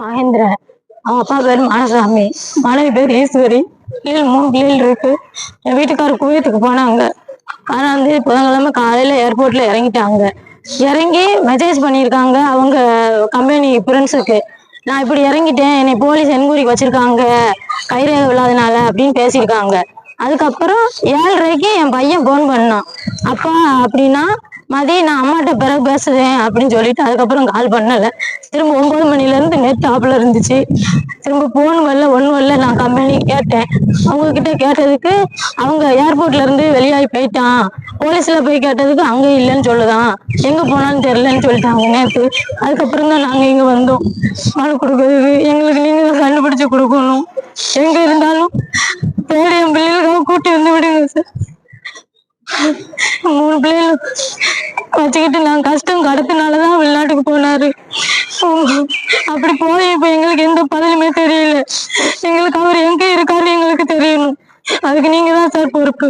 மகேந்திர அவங்க அப்பா பேர் மானசாமி. மனைவி பேர் ஈஸ்வரி. பிள்ளைகள் மூணு பிள்ளைகள் இருக்கு. என் வீட்டுக்காரர் குவைத்துக்கு போனாங்க. ஆனால் வந்து புதன்கிழமை காலையில ஏர்போர்ட்ல இறங்கிட்டாங்க. இறங்கி மெசேஜ் பண்ணியிருக்காங்க. அவங்க கம்பெனி ஃப்ரெண்ட்ஸுக்கு நான் இப்படி இறங்கிட்டேன். என்னை போலீஸ் என்கொயரிக்கு வச்சிருக்காங்க. கைரேகை இல்லாதனால அப்படின்னு பேசியிருக்காங்க. அதுக்கப்புறம் ஏழரைக்கு என் பையன் ஃபோன் பண்ணான். அப்பா அப்படின்னா மதியம் நான் அம்மாட்ட பிறகு பேசுவேன் அப்படின்னு சொல்லிட்டு அதுக்கப்புறம் கால் பண்ணல. திரும்ப ஒன்பது மணில இருந்து நெட் ஆப்ல இருந்துச்சு. திரும்ப போன் வரல ஒன்றும் வரல. நான் கம்பெனி கேட்டேன். அவங்க கிட்ட கேட்டதுக்கு அவங்க ஏர்போர்ட்ல இருந்து வெளியாகி போயிட்டான். போலீஸ்ல போய் கேட்டதுக்கு அங்க இல்லைன்னு சொல்லுதான். எங்க போனான்னு தெரியலன்னு சொல்லிட்டாங்க நேற்று அதுக்கப்புறம் தான் நாங்க இங்க வந்தோம். மனு கொடுக்கறதுக்கு. எங்களுக்கு நீங்க கண்டுபிடிச்சு கொடுக்கணும். எங்க இருந்தாலும் தேடி என் பிள்ளைகளுக்காக கூட்டி வந்து விடுங்க சார். மூணு பிள்ளைகளும் வச்சுக்கிட்டு நான் கஷ்டம் கடத்தினாலதான் வெளிநாட்டுக்கு போனாரு. அப்படி போய் இப்ப எங்களுக்கு எந்த பதிலுமே தெரியல. எங்களுக்கு அவர் எங்க இருக்காரு எங்களுக்கு தெரியணும். அதுக்கு நீங்க தான் சார் பொறுப்பு.